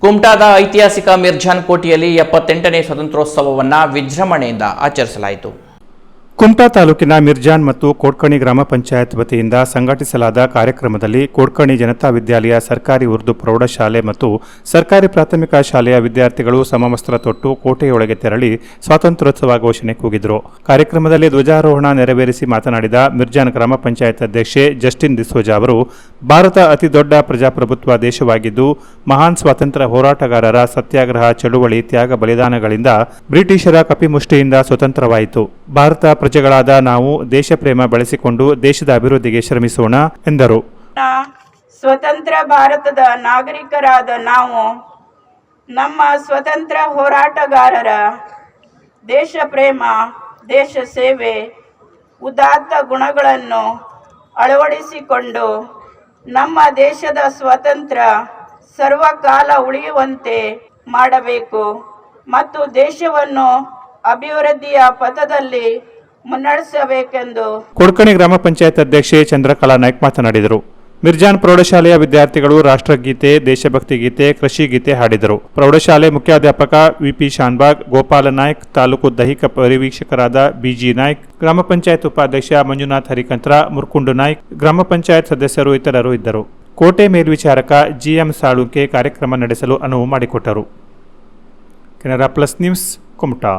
ಕುಮಟಾದ ಐತಿಹಾಸಿಕ ಮಿರ್ಜಾನ್ ಕೋಟೆಯಲ್ಲಿ ಎಪ್ಪತ್ತೆಂಟನೇ ಸ್ವತಂತ್ರೋತ್ಸವವನ್ನು ವಿಜೃಂಭಣೆಯಿಂದ ಆಚರಿಸಲಾಯಿತು. ಕುಮಟಾ ತಾಲೂಕಿನ ಮಿರ್ಜಾನ್ ಮತ್ತು ಕೋಡ್ಕಣಿ ಗ್ರಾಮ ಪಂಚಾಯತ್ ವತಿಯಿಂದ ಸಂಘಟಿಸಲಾದ ಕಾರ್ಯಕ್ರಮದಲ್ಲಿ ಕೋಡ್ಕಣಿ ಜನತಾ ವಿದ್ಯಾಲಯ ಸರ್ಕಾರಿ ಉರ್ದು ಪ್ರೌಢಶಾಲೆ ಮತ್ತು ಸರ್ಕಾರಿ ಪ್ರಾಥಮಿಕ ಶಾಲೆಯ ವಿದ್ಯಾರ್ಥಿಗಳು ಸಮವಸ್ತ್ರ ತೊಟ್ಟು ಕೋಟೆಯೊಳಗೆ ತೆರಳಿ ಸ್ವಾತಂತ್ರ್ಯೋತ್ಸವ ಘೋಷಣೆ ಕೂಗಿದರು. ಕಾರ್ಯಕ್ರಮದಲ್ಲಿ ಧ್ವಜಾರೋಹಣ ನೆರವೇರಿಸಿ ಮಾತನಾಡಿದ ಮಿರ್ಜಾನ್ ಗ್ರಾಮ ಪಂಚಾಯತ್ ಅಧ್ಯಕ್ಷೆ ಜಸ್ಟಿನ್ ಡಿಸೋಜಾ ಅವರು, ಭಾರತ ಅತಿದೊಡ್ಡ ಪ್ರಜಾಪ್ರಭುತ್ವ ದೇಶವಾಗಿದ್ದು, ಮಹಾನ್ ಸ್ವಾತಂತ್ರ್ಯ ಹೋರಾಟಗಾರರ ಸತ್ಯಾಗ್ರಹ, ಚಳುವಳಿ, ತ್ಯಾಗ ಬಲಿದಾನಗಳಿಂದ ಬ್ರಿಟಿಷರ ಕಪಿಮುಷ್ಟಿಯಿಂದ ಸ್ವತಂತ್ರವಾಯಿತು. ಭಾರತ ಪ್ರಜೆಗಳಾದ ನಾವು ದೇಶ ಪ್ರೇಮ ಬೆಳೆಸಿಕೊಂಡು ದೇಶದ ಅಭಿವೃದ್ಧಿಗೆ ಶ್ರಮಿಸೋಣ, ಎಂದರು. ಸ್ವತಂತ್ರ ಭಾರತದ ನಾಗರಿಕರಾದ ನಾವು, ನಮ್ಮ ಸ್ವತಂತ್ರ ಹೋರಾಟಗಾರರ ದೇಶ ಪ್ರೇಮ ದೇಶ ಸೇವೆ, ಉದಾತ್ತ ಗುಣಗಳನ್ನು ಅಳವಡಿಸಿಕೊಂಡು ನಮ್ಮ ದೇಶದ ಸ್ವತಂತ್ರ ಸರ್ವಕಾಲ ಉಳಿಯುವಂತೆ ಮಾಡಬೇಕು ಮತ್ತು ದೇಶವನ್ನು ಅಭಿವೃದ್ಧಿಯ ಪಥದಲ್ಲಿ ಮುನ್ನಡೆಸಬೇಕೆಂದು ಕೊಡ್ಕಣಿ ಗ್ರಾಮ ಪಂಚಾಯತ್ ಅಧ್ಯಕ್ಷೆ ಚಂದ್ರಕಲಾ ನಾಯ್ಕ್ ಮಾತನಾಡಿದರು. ಮಿರ್ಜಾನ್ ಪ್ರೌಢಶಾಲೆಯ ವಿದ್ಯಾರ್ಥಿಗಳು ರಾಷ್ಟ್ರಗೀತೆ, ದೇಶಭಕ್ತಿ ಗೀತೆ, ಕೃಷಿ ಗೀತೆ ಹಾಡಿದರು. ಪ್ರೌಢಶಾಲೆ ಮುಖ್ಯಾಧ್ಯಾಪಕ ವಿಪಿ ಶಾನ್ಬಾಗ್, ಗೋಪಾಲ ನಾಯ್ಕ್, ತಾಲೂಕು ದೈಹಿಕ ಪರಿವೀಕ್ಷಕರಾದ ಬಿಜಿ ನಾಯ್ಕ್, ಗ್ರಾಮ ಪಂಚಾಯತ್ ಉಪಾಧ್ಯಕ್ಷ ಮಂಜುನಾಥ್ ಹರಿಕಂತ್ರ, ಮುರ್ಕುಂಡು ನಾಯ್ಕ್, ಗ್ರಾಮ ಪಂಚಾಯತ್ ಸದಸ್ಯರು ಇತರರು ಇದ್ದರು. ಕೋಟೆ ಮೇಲ್ವಿಚಾರಕ ಜಿಎಂ ಸಾಳುಂಕೆ ಕಾರ್ಯಕ್ರಮ ನಡೆಸಲು ಅನುವು ಮಾಡಿಕೊಟ್ಟರು. Canara plus news, Kumta.